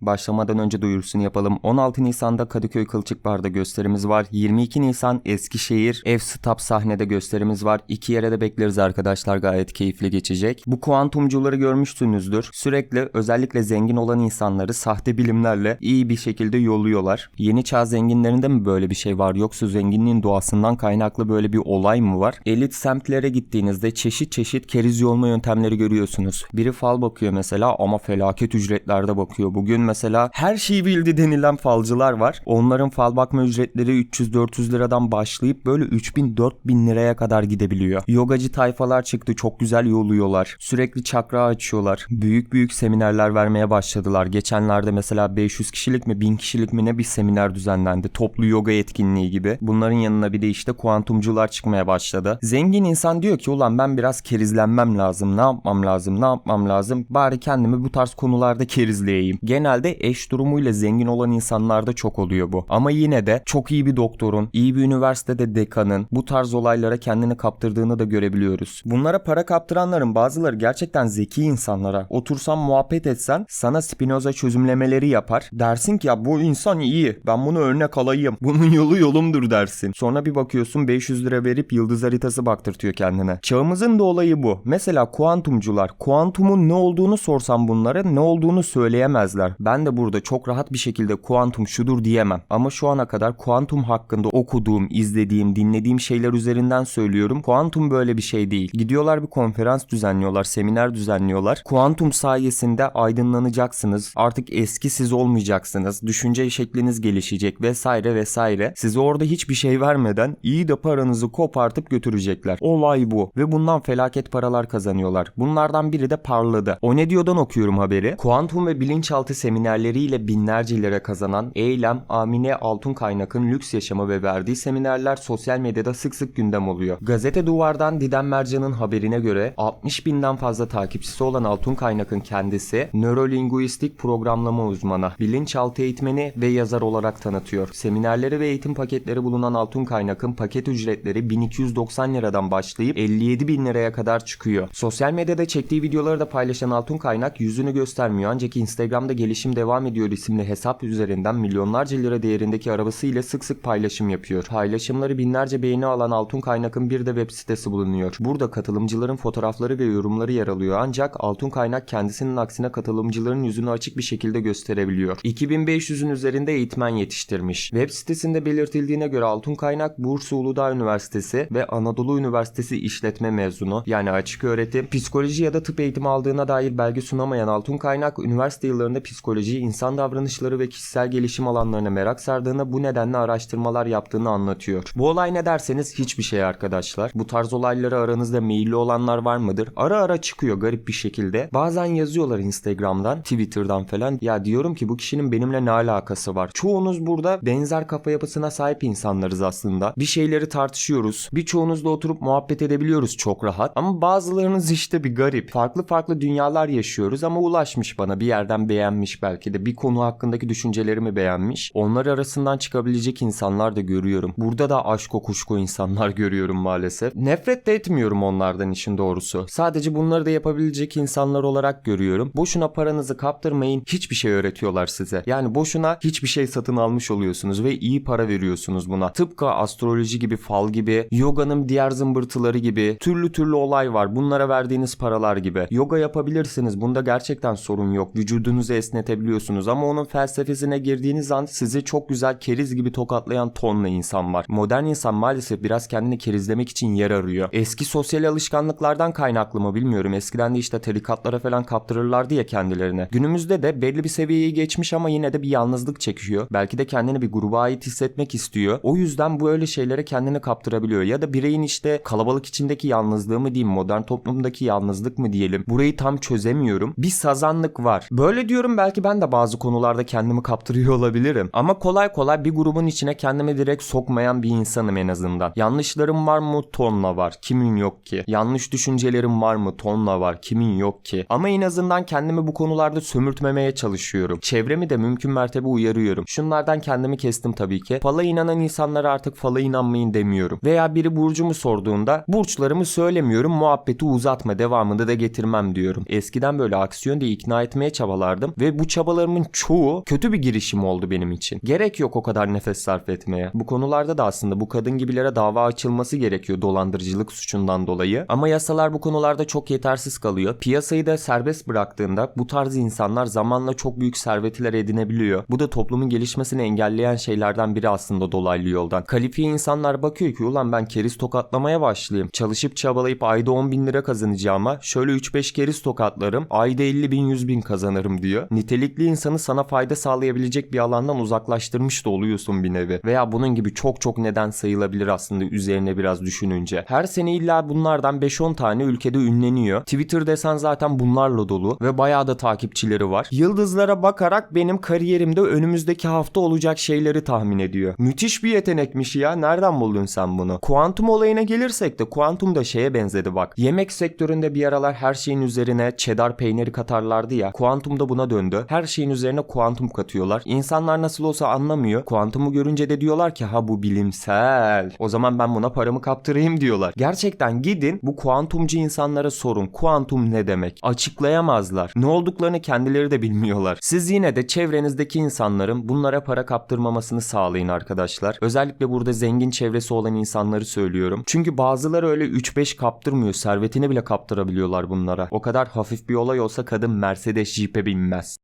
Başlamadan önce duyurusunu yapalım. 16 Nisan'da Kadıköy Kılçık Bar'da gösterimiz var. 22 Nisan Eskişehir Ev Stop sahnede gösterimiz var. İki yere de bekleriz arkadaşlar. Gayet keyifli geçecek. Bu kuantumcuları görmüşsünüzdür. Sürekli özellikle zengin olan insanları sahte bilimlerle iyi bir şekilde yolluyorlar. Yeni çağ zenginlerinde mi böyle bir şey var yoksa zenginliğin doğasından kaynaklı böyle bir olay mı var? Elit semtlere gittiğinizde çeşit çeşit keriz yolma yöntemleri görüyorsunuz. Biri fal bakıyor mesela ama felaket ücretlerde bakıyor. Bugün mesela her şeyi bildi denilen falcılar var. Onların fal bakma ücretleri 300-400 liradan başlayıp böyle 3000-4000 liraya kadar gidebiliyor. Yogacı tayfalar çıktı çok güzel yolluyorlar. Sürekli çakra açıyorlar. Büyük büyük seminerler vermeye başladılar. Geçenlerde mesela 500 kişilik mi 1000 kişilik mi ne bir seminer düzenlendi. Toplu yoga etkinliği gibi. Bunların yanına bir de işte kuantumcular çıkmaya başladı. Zengin insan diyor ki ulan ben biraz kerizlenmem lazım. Ne yapmam lazım? Ne yapmam lazım? Bari kendimi bu tarz konularda kerizleyeyim. Genelde eş durumuyla zengin olan insanlarda çok oluyor bu. Ama yine de çok iyi bir doktorun, iyi bir üniversitede dekanın bu tarz olaylara kendini kaptırdığını da görebiliyoruz. Bunlara para kaptıranların bazıları gerçekten zeki insanlara. Otursan muhabbet etsen sana Spinoza çözümlemeleri yapar. Dersin ki ya bu insan iyi. Ben bunu örnek alayım. Bunun yolu yolumdur dersin. Sonra bir bakıyorsun 500 lira verip yıldız haritası baktırtıyor kendine. Çağımızın da olayı bu. Mesela kuantumcular. Kuantumun ne olduğunu sorsam bunlara ne olduğunu söyleyemezler. Ben de burada çok rahat bir şekilde kuantum şudur diyemem. Ama şu ana kadar kuantum hakkında okuduğum, izlediğim, dinlediğim şeyler üzerinden söylüyorum. Kuantum böyle bir şey değil. Gidiyorlar bir konferans düzenliyorlar, seminer düzenliyorlar. Kuantum sayesinde aydınlanacaksınız. Artık eski siz olmayacaksınız. Düşünce şekliniz gelişecek vesaire vesaire. Size orada hiçbir şey vermeden iyi de paranızı kopartıp götürecekler. Olay bu. Ve bundan felaket paralar kazanıyorlar. Bunlardan biri de parladı. O ne diyordan okuyorum haberi. Kuantum ve bilinçaltı seminerleriyle binlerce lira kazanan Eylem Amine Altun Kaynak'ın lüks yaşamı ve verdiği seminerler sosyal medyada sık sık gündem oluyor. Gazete Duvar'dan Didem Mercan'ın haberine göre 60 binden fazla takipçisi olan Altun Kaynak'ın kendisi nörolinguistik programlama uzmanı, bilinçaltı eğitmeni ve yazar olarak tanıtıyor. Seminerleri ve eğitim paketleri bulunan Altun Kaynak'ın paket ücretleri 1290 liradan başlayıp 57 bin liraya kadar çıkıyor. Sosyal medyada çektiği videoları da paylaşan Altun Kaynak yüzünü göstermiyor ancak Instagram'da gelişim devam ediyor isimli hesap üzerinden milyonlarca lira değerindeki arabasıyla sık sık paylaşım yapıyor. Paylaşımları binlerce beğeni alan Altun Kaynak'ın bir de web sitesi bulunuyor. Burada katılımcıların fotoğrafları ve yorumları yer alıyor ancak Altun Kaynak kendisinin aksine katılımcıların yüzünü açık bir şekilde gösterebiliyor. 2500'ün üzerinde eğitmen yetiştirmiş. Web sitesinde belirtildiğine göre Altun Kaynak Bursa Uludağ Üniversitesi ve Anadolu Üniversitesi işletme mezunu yani açık öğretim, psikoloji ya da tıp eğitimi aldığına dair belge sunamayan Altun Kaynak üniversite yıllarında psikoloji, insan davranışları ve kişisel gelişim alanlarına merak sardığını bu nedenle araştırmalar yaptığını anlatıyor. Bu olay ne derseniz hiçbir şey arkadaşlar. Bu tarz olaylara aranızda meyilli olanlar var mıdır? Ara ara çıkıyor garip bir şekilde. Bazen yazıyorlar Instagram'dan, Twitter'dan falan. Ya diyorum ki bu kişinin benimle ne alakası var? Çoğunuz burada benzer kafa yapısına sahip insanlarız aslında. Bir şeyleri tartışıyoruz. Birçoğunuzla oturup muhabbet edebiliyoruz çok rahat. Ama bazılarınız işte bir garip. Farklı farklı dünyalar yaşıyoruz ama ulaşmış bana. Bir yerden beğenmiş belki de. Bir konu hakkındaki düşüncelerimi beğenmiş. Onlar arasından çıkabilecek insanlar da görüyorum. Burada da aşko kuşku insanlar görüyorum maalesef. Nefret de etmiyorum onlardan işin doğrusu. Sadece bunları da yapabilecek insanlar olarak görüyorum. Boşuna paranızı kaptırmayın. Hiçbir şey öğretiyorlar size. Yani boşuna hiçbir şey satın almış oluyorsunuz ve iyi para veriyorsunuz buna. Tıpkı astroloji gibi, fal gibi, yoganın diğer zımbırtıları gibi türlü türlü olay var. Bunlara verdiğiniz paralar gibi. Yoga yapabilirsiniz. Bunda gerçekten sorun yok. Vücudunuzu esnetebiliyorsunuz ama onun felsefesine girdiğiniz an sizi çok güzel keriz gibi tokatlayan tonla insan var. Modern insan maalesef biraz kendini kerizlemek için yer arıyor. Eski sosyal alışkanlıklardan kaynaklı mı bilmiyorum. Eskiden de işte tarikatlara falan kaptırırlardı ya kendilerine. Günümüzde de belli bir seviyeyi geçmiş ama yine de bir yalnızlık çekiyor. Belki de kendini bir gruba ait hissetmek istiyor. O yüzden bu öyle şeylere kendini kaptırabiliyor. Ya da bireyin işte kalabalık içindeki yalnızlığı mı diyeyim, modern toplumdaki yalnızlık mı diyelim. Burayı tam çözemiyorum. Bir sazanlık var. Böyle diyorum belki ben de bazı konularda kendimi kaptırıyor olabilirim. Ama kolay kolay bir grubun içine kendimi direkt sokmayan bir insanım en azından. Yanlışlarım var mı? Tonla var. Kimin yok ki? Yanlış düşüncelerim var mı? Tonla var. Kimin yok ki? Ama en azından kendimi bu konularda sömürtmemeye çalışıyorum. Çevremi de mümkün mertebe uyarıyorum. Şunlardan kendimi kestim tabii ki. Fala inanan insanlara artık fala inanmayın demiyorum. Veya biri burcumu sorduğunda burçlarımı söylemiyorum muhabbeti uzatma devamını da getirmem diyorum. Eskiden böyle aksiyon diye ikna etmeye çabalardım ve bu bu çabalarımın çoğu kötü bir girişim oldu benim için. Gerek yok o kadar nefes sarf etmeye. Bu konularda da aslında bu kadın gibilere dava açılması gerekiyor dolandırıcılık suçundan dolayı. Ama yasalar bu konularda çok yetersiz kalıyor. Piyasayı da serbest bıraktığında bu tarz insanlar zamanla çok büyük servetler edinebiliyor. Bu da toplumun gelişmesini engelleyen şeylerden biri aslında dolaylı yoldan. Kalifiye insanlar bakıyor ki ulan ben keriz tokatlamaya başlayayım. Çalışıp çabalayıp ayda 10 bin lira kazanacağıma şöyle 3-5 keriz tokatlarım ayda 50 bin 100 bin kazanırım diyor. Nitelikli insanı sana fayda sağlayabilecek bir alandan uzaklaştırmış da oluyorsun bir nevi. Veya bunun gibi çok çok neden sayılabilir aslında üzerine biraz düşününce. Her sene illa bunlardan 5-10 tane ülkede ünleniyor. Twitter desen zaten bunlarla dolu ve bayağı da takipçileri var. Yıldızlara bakarak benim kariyerimde önümüzdeki hafta olacak şeyleri tahmin ediyor. Müthiş bir yetenekmiş ya. Nereden buldun sen bunu? Kuantum olayına gelirsek de kuantum da şeye benzedi bak. Yemek sektöründe bir aralar her şeyin üzerine cheddar peyniri katarlardı ya. Kuantum da buna döndü. Her şeyin üzerine kuantum katıyorlar. İnsanlar nasıl olsa anlamıyor. Kuantumu görünce de diyorlar ki ha bu bilimsel. O zaman ben buna paramı kaptırayım diyorlar. Gerçekten gidin bu kuantumcu insanlara sorun. Kuantum ne demek? Açıklayamazlar. Ne olduklarını kendileri de bilmiyorlar. Siz yine de çevrenizdeki insanların bunlara para kaptırmamasını sağlayın arkadaşlar. Özellikle burada zengin çevresi olan insanları söylüyorum. Çünkü bazıları öyle 3-5 kaptırmıyor. Servetini bile kaptırabiliyorlar bunlara. O kadar hafif bir olay olsa kadın Mercedes Jeep'e binmez.